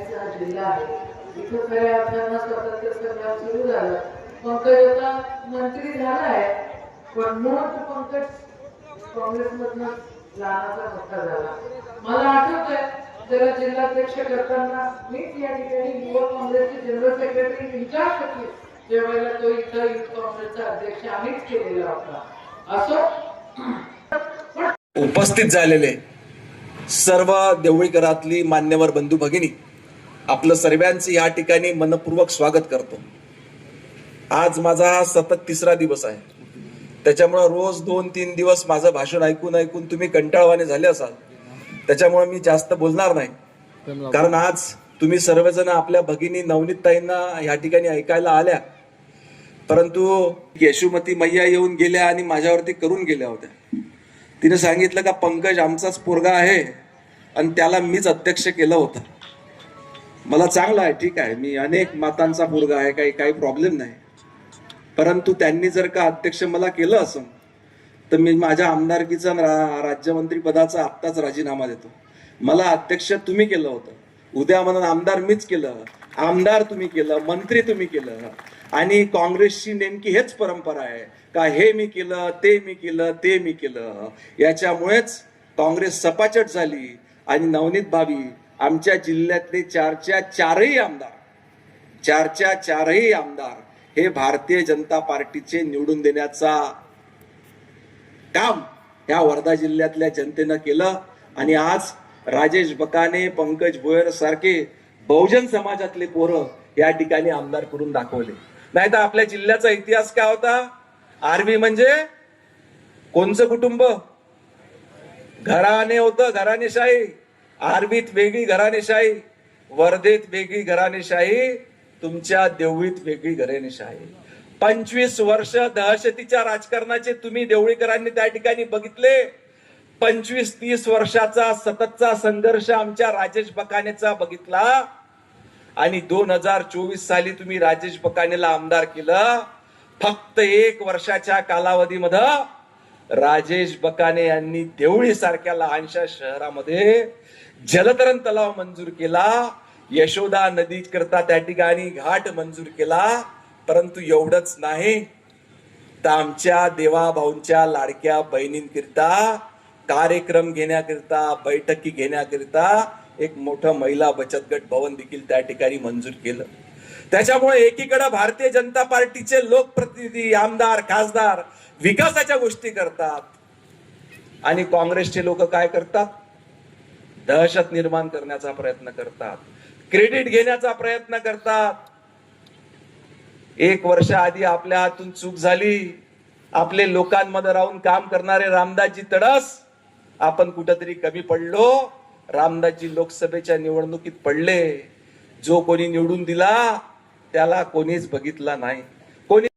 करायचा हा आहे. इथं खऱ्या अर्थानं स्वातंत्र्य संग्राम सुरू झाला. पंकज आता मंत्री झालाय पण मूळ तो पंकज काँग्रेसमधनं लहानाचा मोठा झाला. मला आठवत आहे जरा जिल्हाध्यक्ष करताना मीच या ठिकाणी युवक काँग्रेसचे जनरल सेक्रेटरी इन्चार्ज होते ज्यावेळेला तो इथं युथ काँग्रेसचा अध्यक्ष आम्हीच केलेला होता. असो. उपस्थित झालेले सर्व देवळीकरातली मान्यवर बंधू भगिनी आपलं सर्वांचं या ठिकाणी मनपूर्वक स्वागत करतो. आज माझा हा सतत तिसरा दिवस आहे. त्याच्यामुळं रोज दोन तीन दिवस माझं भाषण ऐकून ऐकून तुम्ही कंटाळवाने झाले असाल. त्याच्यामुळे मी जास्त बोलणार नाही. कारण आज तुम्ही सर्वजण आपल्या भगिनी नवनीतताईंना या ठिकाणी ऐकायला आल्या. परंतु यशोमती मैया येऊन गेल्या आणि माझ्यावरती करून गेल्या होत्या. तिने सांगितलं का पंकज आमचाच पोरगा आहे आणि त्याला मीच अध्यक्ष केलं होतं. मला चांगलं आहे ठीक आहे. मी अनेक मातांचा पोरगा आहे काही काही प्रॉब्लेम नाही. परंतु त्यांनी जर का अध्यक्ष मला केलं असं तर मी माझ्या आमदारकीचा राज्यमंत्री पदाचा आत्ताच राजीनामा देतो. मला अध्यक्ष तुम्ही केलं होतं. उद्या म्हणून आमदार मीच केलं. आमदार तुम्ही केलं मंत्री तुम्ही केलं. आणि काँग्रेसची नेमकी हेच परंपरा आहे का हे मी केलं ते मी केलं ते मी केलं. याच्यामुळेच काँग्रेस सपाचट झाली आणि नवनीत भावी आमच्या जिल्ह्यातले चारच्या चारही आमदार चारच्या चारही आमदार हे भारतीय जनता पार्टीचे निवडून देण्याचा काम या वर्धा जिल्ह्यातल्या जनतेनं केलं. आणि आज राजेश बकाने पंकज भोयर सारखे बहुजन समाजातले पोरं या ठिकाणी आमदार करून दाखवले. नाही तर आपल्या जिल्ह्याचा इतिहास काय होता? आर्मी म्हणजे कोणचं कुटुंब? घराणे होतं घराणेशाही. आर्वीत वेगळी घराणेशाही वर्धेत वेगळी घराणेशाही तुमच्या देवळीत वेगळी घराणेशाही. पंचवीस वर्ष दहशतीच्या राजकारणाचे तुम्ही देवळीकरांनी त्या ठिकाणी बघितले. पंचवीस तीस वर्षाचा सततचा संघर्ष आमच्या राजेश बकानेचा बघितला. आणि दोन हजार चोवीस साली तुम्ही राजेश बकानेला आमदार केलं. फक्त एक वर्षाच्या कालावधीमध्ये राजेश बकाने यांनी देवळी सारख्या लहानशा शहरामध्ये जलतरण तलाव मंजूर केला. यशोदा नदी करता त्या ठिकाणी घाट मंजूर केला. परंतु एवढंच नाही. तर आमच्या देवाभाऊंच्या लाडक्या बहिणींकरिता कार्यक्रम घेण्याकरिता बैठकी घेण्याकरिता एक मोठं महिला बचत गट भवन देखील त्या ठिकाणी मंजूर केलं. त्याच्यामुळे एकीकडे भारतीय जनता पार्टीचे लोकप्रतिनिधी आमदार खासदार विकासाच्या गोष्टी करतात. आणि काँग्रेसचे लोक काय करतात? दहशत निर्माण करण्याचा प्रयत्न करतात. क्रेडिट घेण्याचा प्रयत्न करतात. एक वर्ष आधी आपल्या हातून चूक झाली. आपले लोकांमध्ये राहून काम करणारे रामदासजी तडस आपण कुठंतरी कमी पडलो. रामदासजी लोकसभेच्या निवडणुकीत पडले. जो कोणी निवडून दिला त्याला कोणीच बघितला नाही. कोणी